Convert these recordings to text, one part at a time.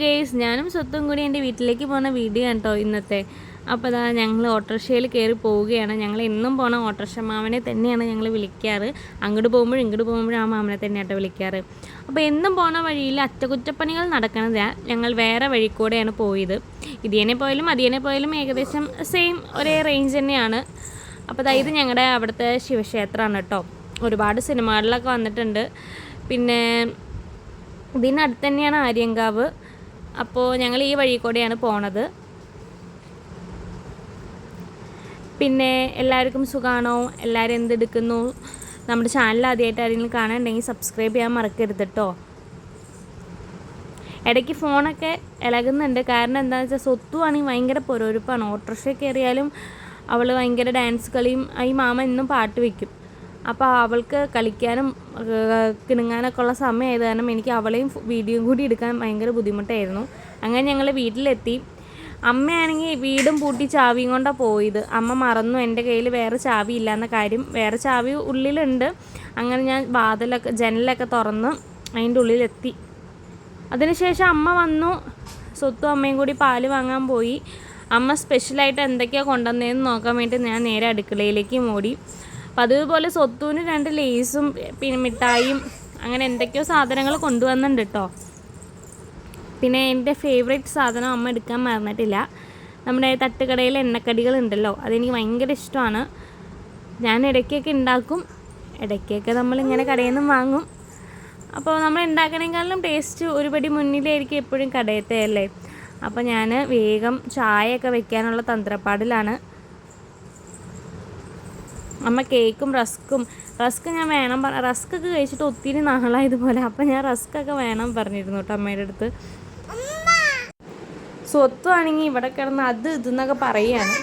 Guys ഞാനും സ്വത്തും കൂടി എന്റെ വീട്ടിലേക്ക് പോകുന്ന വീഡിയോ കേട്ടോ ഇന്നത്തെ. അപ്പോൾ അതാ ഞങ്ങൾ ഓട്ടോറിക്ഷയിൽ കയറി പോവുകയാണ്. ഞങ്ങൾ എന്നും പോണ ഓട്ടോറിക്ഷ മാമനെ തന്നെയാണ് ഞങ്ങൾ വിളിക്കാറ്. അങ്ങോട്ട് പോകുമ്പോഴും ഇങ്ങോട്ട് പോകുമ്പോഴും ആ മാമനെ തന്നെയാട്ടോ വിളിക്കാറ്. അപ്പോൾ എന്നും പോണ വഴിയിൽ അറ്റകുറ്റപ്പണികൾ നടക്കണത് ഞങ്ങൾ വേറെ വഴി കൂടെയാണ് പോയത്. ഇതിയനെ പോയാലും അതിയനെ പോയാലും ഏകദേശം സെയിം ഒരേ റേഞ്ച് തന്നെയാണ്. അപ്പോൾ അതായത് ഞങ്ങളുടെ അവിടുത്തെ ശിവക്ഷേത്രമാണ് കേട്ടോ ഒരുപാട് സിനിമകളിലൊക്കെ വന്നിട്ടുണ്ട്. പിന്നെ ഇതിനടുത്ത് തന്നെയാണ് ആര്യങ്കാവ്. അപ്പോൾ ഞങ്ങൾ ഈ വഴി കൂടെയാണ് പോണത്. പിന്നെ എല്ലാവർക്കും സുഖാണോ? എല്ലാവരും എന്തെടുക്കുന്നു നമ്മുടെ ചാനൽ ആദ്യമായിട്ട് ആരെങ്കിലും കാണാനുണ്ടെങ്കിൽ സബ്സ്ക്രൈബ് ചെയ്യാൻ മറക്കരുത് കേട്ടോ ഇടയ്ക്ക് ഫോണൊക്കെ ഇളകുന്നുണ്ട്. കാരണം എന്താണെന്ന് വെച്ചാൽ സ്വത്തുവാണെങ്കിൽ ഭയങ്കര പൊരൊരുപ്പാണ് ഓട്ടോറിക്ഷ കയറിയാലും അവൾ ഭയങ്കര ഡാൻസ് കളിയും ഈ മാമ എന്നും പാട്ട് വെക്കും. അപ്പോൾ അവൾക്ക് കളിക്കാനും കിണുങ്ങാനൊക്കെ ഉള്ള സമയമായത് കാരണം എനിക്ക് അവളെയും വീഡിയോയും കൂടി എടുക്കാൻ ഭയങ്കര ബുദ്ധിമുട്ടായിരുന്നു. അങ്ങനെ ഞങ്ങൾ വീട്ടിലെത്തി. അമ്മയാണെങ്കിൽ വീടും പൂട്ടി ചാവിയും കൊണ്ടാണ് പോയത്. അമ്മ മറന്നു. എന്റെ കയ്യിൽ വേറെ ചാവി ഇല്ലാന്ന കാര്യം. വേറെ ചാവി ഉള്ളിലുണ്ട്. അങ്ങനെ ഞാൻ വാതിലൊക്കെ ജനലൊക്കെ തുറന്ന് അതിന്റെ ഉള്ളിലെത്തി. അതിനുശേഷം അമ്മ വന്നു. സ്വത്തും അമ്മയും കൂടി പാൽ വാങ്ങാൻ പോയി. അമ്മ സ്പെഷ്യലായിട്ട് എന്തൊക്കെയാണ് കൊണ്ടുവന്നതെന്ന് നോക്കാൻ വേണ്ടി ഞാൻ നേരെ അടുക്കളയിലേക്ക് ഓടി പതിവ് പോലെ സ്വത്തൂന് രണ്ട് ലേസും പിന്നെ മിഠായിയും അങ്ങനെ എന്തൊക്കെയോ സാധനങ്ങൾ കൊണ്ടുവന്നിട്ടുണ്ട് കേട്ടോ പിന്നെ എന്റെ ഫേവറേറ്റ് സാധനം അമ്മ എടുക്കാൻ മറന്നിട്ടില്ല. നമ്മുടെ തട്ടുകടയിൽ എണ്ണക്കടികൾ ഉണ്ടല്ലോ അതെനിക്ക് ഭയങ്കര ഇഷ്ടമാണ്. ഞാൻ ഇടയ്ക്കൊക്കെ ഉണ്ടാക്കും ഇടയ്ക്കൊക്കെ നമ്മളിങ്ങനെ കടയിൽ നിന്നും വാങ്ങും. അപ്പോൾ നമ്മൾ ഉണ്ടാക്കണേക്കാളും ടേസ്റ്റ് ഒരുപടി മുന്നിലായിരിക്കും എപ്പോഴും കടയത്തെ അല്ലേ? അപ്പോൾ ഞാൻ വേഗം ചായയൊക്കെ വെക്കാനുള്ള തന്ത്രപ്പാടിലാണ്. അമ്മ കേക്കും റസ്ക്കും റസ്ക് ഞാൻ വേണം പറ റസ്ക്കൊക്കെ കഴിച്ചിട്ട് ഒത്തിരി നാളായതുപോലെ അപ്പം ഞാൻ റസ്ക്കൊക്കെ വേണം പറഞ്ഞിരുന്നു കേട്ടോ അമ്മയുടെ അടുത്ത്. സ്വത്തുവാണെങ്കിൽ ഇവിടെ കിടന്ന് അത് ഇതെന്നൊക്കെ പറയുകയാണ്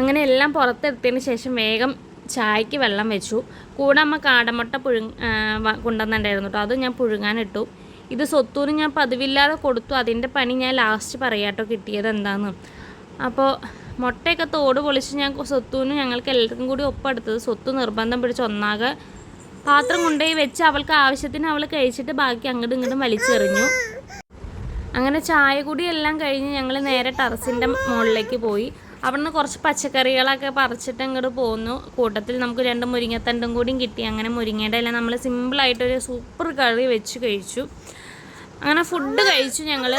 അങ്ങനെ എല്ലാം പുറത്തെടുത്തതിന് ശേഷം വേഗം ചായക്ക് വെള്ളം വെച്ചു. കൂടെ അമ്മ കാടമുട്ട പുഴു കൊണ്ടുവന്നിട്ടുണ്ടായിരുന്നു കേട്ടോ. അത് ഞാൻ പുഴുങ്ങാനിട്ടു. ഇത് സ്വത്തൂന് ഞാൻ പതിവില്ലാതെ കൊടുത്തു. അതിന്റെ പണി ഞാൻ ലാസ്റ്റ് പറയാട്ടോ കിട്ടിയത് എന്താണെന്ന് അപ്പോൾ മുട്ടയൊക്കെ തോട് പൊളിച്ച് ഞാൻ സ്വത്തൂന് ഞങ്ങൾക്ക് എല്ലാവർക്കും കൂടി ഒപ്പെടുത്തത്. സ്വത്ത് നിർബന്ധം പിടിച്ച് ഒന്നാകെ പാത്രം കൊണ്ടുപോയി വെച്ച് അവൾക്ക് ആവശ്യത്തിന് അവൾ കഴിച്ചിട്ട് ബാക്കി അങ്ങോട്ടും ഇങ്ങോട്ടും വലിച്ചെറിഞ്ഞു. അങ്ങനെ ചായ കൂടി എല്ലാം കഴിഞ്ഞ് ഞങ്ങൾ നേരെ ടെറസിന്റെ മുകളിലേക്ക് പോയി. അവിടുന്ന് കുറച്ച് പച്ചക്കറികളൊക്കെ പറിച്ചിട്ട് അങ്ങോട്ട് പോന്നു. കൂട്ടത്തിൽ നമുക്ക് രണ്ട് മുരിങ്ങത്തണ്ടും കൂടിയും കിട്ടി. അങ്ങനെ മുരിങ്ങയുടെ എല്ലാം നമ്മൾ സിമ്പിളായിട്ടൊരു സൂപ്പർ കറി വെച്ച് കഴിച്ചു. അങ്ങനെ ഫുഡ് കഴിച്ചു ഞങ്ങൾ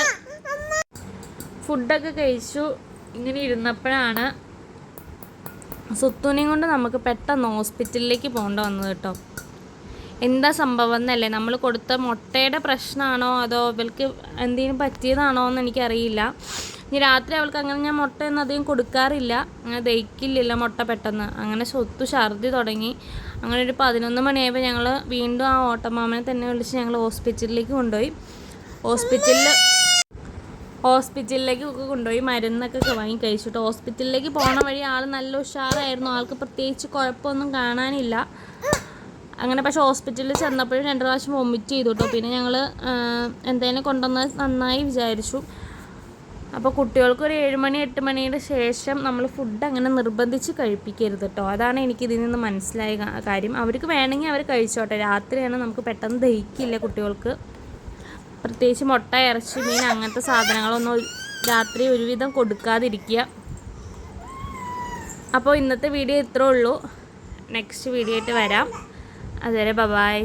ഫുഡൊക്കെ കഴിച്ചു. ഇങ്ങനെ ഇരുന്നപ്പോഴാണ് സുത്തുനെയും കൊണ്ട് നമുക്ക് പെട്ടെന്ന് ഹോസ്പിറ്റലിലേക്ക് പോകേണ്ട വന്നത് കേട്ടോ. എന്താ സംഭവം എന്നല്ലേ? നമ്മൾ കൊടുത്ത മുട്ടയുടെ പ്രശ്നമാണോ? അതോ ഇവൾക്ക് എന്തെങ്കിലും പറ്റിയതാണോ എന്ന് എനിക്കറിയില്ല. ഇനി രാത്രി അവൾക്ക് അങ്ങനെ ഞാൻ മുട്ടയൊന്നും അധികം കൊടുക്കാറില്ല. അങ്ങനെ ദഹിക്കില്ലല്ലോ മുട്ട പെട്ടെന്ന്. അങ്ങനെ സ്വത്തു ഛർദി തുടങ്ങി. അങ്ങനെ ഒരു പതിനൊന്ന് മണിയായപ്പോൾ ഞങ്ങൾ വീണ്ടും ആ ഓട്ടമാമനെ തന്നെ വിളിച്ച് ഞങ്ങൾ ഹോസ്പിറ്റലിലേക്ക് കൊണ്ടുപോയി. ഹോസ്പിറ്റലിൽ ഹോസ്പിറ്റലിലേക്ക് ഒക്കെ കൊണ്ടുപോയി മരുന്നൊക്കെ വാങ്ങി കഴിച്ചിട്ട് ഹോസ്പിറ്റലിലേക്ക് പോണ വഴി ആൾ നല്ല ഉഷാറായിരുന്നു. ആൾക്ക് പ്രത്യേകിച്ച് കുഴപ്പമൊന്നും കാണാനില്ല. അങ്ങനെ പക്ഷെ ഹോസ്പിറ്റലിൽ ചെന്നപ്പോഴും രണ്ട് പ്രാവശ്യം വൊമിറ്റ് ചെയ്തു കേട്ടോ. പിന്നെ ഞങ്ങൾ എന്തെങ്കിലും കൊണ്ടുവന്ന് നന്നായി വിചാരിച്ചു. അപ്പോൾ കുട്ടികൾക്ക് ഒരു ഏഴ് മണി എട്ട് മണിയുടെ ശേഷം നമ്മൾ ഫുഡ് അങ്ങനെ നിർബന്ധിച്ച് കഴിപ്പിക്കരുത് കേട്ടോ. അതാണ് എനിക്ക് ഇതിൽ നിന്ന് മനസ്സിലായ കാര്യം. അവർക്ക് വേണമെങ്കിൽ അവർ കഴിച്ചോട്ടെ. രാത്രിയാണ് നമുക്ക് പെട്ടെന്ന് ദഹിക്കില്ല കുട്ടികൾക്ക്. പ്രത്യേകിച്ച് മുട്ട ഇറച്ചി മീൻ അങ്ങനത്തെ സാധനങ്ങളൊന്നും രാത്രി ഒരുവിധം കൊടുക്കാതിരിക്കുക. അപ്പോൾ ഇന്നത്തെ വീഡിയോ ഇത്രേ ഉള്ളൂ. നെക്സ്റ്റ് വീഡിയോ ആയിട്ട് വരാം. അതുവരെ ബബായ്